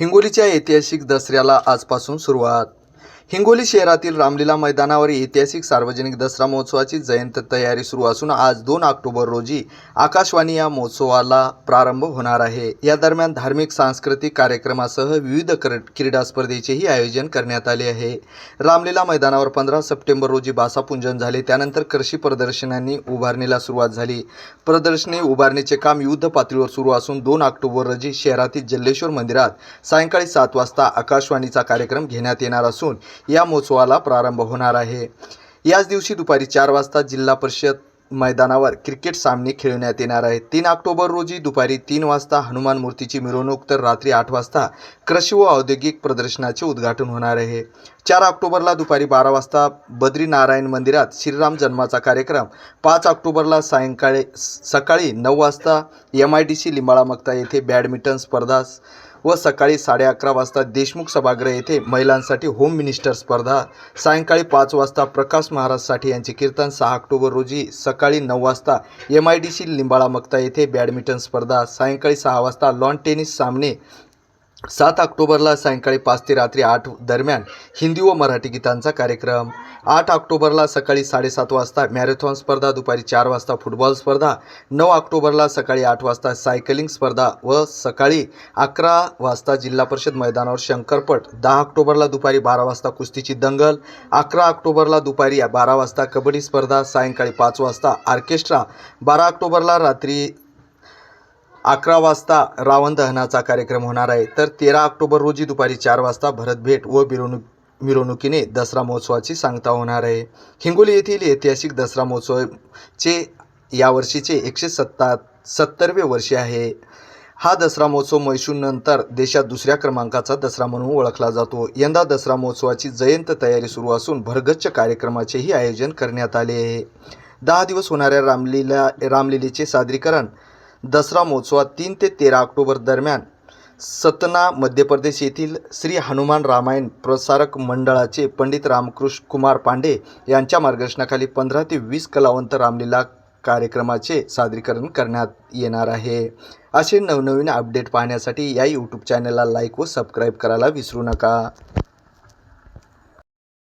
हिंगोलीच्या ऐतिहासिक दसऱ्याला आजपासून सुरुवात. हिंगोली शहरातील रामलीला मैदानावर ऐतिहासिक सार्वजनिक दसरा महोत्सवाची जयंत तयारी सुरू असून आज दोन ऑक्टोबर रोजी आकाशवाणी या महोत्सवाला प्रारंभ होणार आहे. या दरम्यान धार्मिक सांस्कृतिक कार्यक्रमासह विविध क्रीडा स्पर्धेचेही आयोजन करण्यात आले आहे. रामलीला मैदानावर पंधरा सप्टेंबर रोजी बासापूंजन झाले. त्यानंतर कृषी प्रदर्शनांनी उभारणीला सुरुवात झाली. प्रदर्शनी उभारणीचे काम युद्ध पातळीवर सुरू असून दोन ऑक्टोबर रोजी शहरातील जल्लेश्वर मंदिरात सायंकाळी सात वाजता आकाशवाणीचा कार्यक्रम घेण्यात येणार असून या महोत्सवाला प्रारंभ होणार आहे. याच दिवशी दुपारी चार वाजता जिल्हा परिषद मैदानावर क्रिकेट सामने खेळवण्यात येणार आहेत. तीन ऑक्टोबर रोजी दुपारी तीन वाजता हनुमान मूर्तीची मिरवणूक तर रात्री आठ वाजता कृषी व औद्योगिक प्रदर्शनाचे उद्घाटन होणार आहे. चार ऑक्टोबरला दुपारी बारा वाजता बद्रीनारायण मंदिरात श्रीराम जन्माचा कार्यक्रम. पाच ऑक्टोबरला सायंकाळी सकाळी नऊ वाजता M I D C Limbala Makta येथे बॅडमिंटन स्पर्धा व सकाळी साडे अकरा वाजता देशमुख सभागृह येथे महिलांसाठी होम मिनिस्टर स्पर्धा. सायंकाळी पाच वाजता प्रकाश महाराजसाठी यांचे कीर्तन सहा ऑक्टोबर रोजी सकाळी नऊ वाजता M I D C Limbala Makta येथे बॅडमिंटन स्पर्धा. सायंकाळी सहा वाजता लॉन टेनिस सामने सात ऑक्टोबरला सायंकाळी पाच ते रात्री आठ दरम्यान हिंदी व मराठी गीतांचा कार्यक्रम. आठ ऑक्टोबरला सकाळी साडेसात वाजता मॅरेथॉन स्पर्धा दुपारी चार वाजता फुटबॉल स्पर्धा नऊ ऑक्टोबरला सकाळी आठ वाजता सायकलिंग स्पर्धा व सकाळी अकरा वाजता जिल्हा परिषद मैदानावर शंकरपट दहा ऑक्टोबरला दुपारी बारा वाजता कुस्तीची दंगल अकरा ऑक्टोबरला दुपारी बारा वाजता कबड्डी स्पर्धा सायंकाळी पाच वाजता ऑर्केस्ट्रा बारा ऑक्टोबरला रात्री अकरा वाजता रावण दहनाचा कार्यक्रम होणार आहे. तर तेरा ऑक्टोबर रोजी दुपारी चार वाजता भरतभेट व मिरवणूक मिरवणुकीने दसरा महोत्सवाची सांगता होणार आहे. हिंगोली येथील ऐतिहासिक दसरा महोत्सवचे यावर्षीचे एकशे सत्ता सत्तरवे वर्षे आहे. हा दसरा महोत्सव म्हैसूरनंतर देशात दुसऱ्या क्रमांकाचा दसरा म्हणून ओळखला जातो. यंदा दसरा महोत्सवाची जयंत तयारी सुरू असून भरगच्च कार्यक्रमाचेही आयोजन करण्यात आले आहे. दहा दिवस होणाऱ्या रामलीला रामलीलेचे सादरीकरण दसरा महोत्सवात तीन ते तेरा ऑक्टोबर दरम्यान सतना मध्य प्रदेश येथील श्री हनुमान रामायण प्रसारक मंडळाचे पंडित रामकृष्ण कुमार पांडे यांच्या मार्गदर्शनाखाली पंधरा ते वीस कलावंत रामलीला कार्यक्रमाचे सादरीकरण करण्यात येणार आहे. असे नवनवीन अपडेट पाहण्यासाठी या यूट्यूब चॅनलला लाईक व सबस्क्राईब करायला विसरू नका.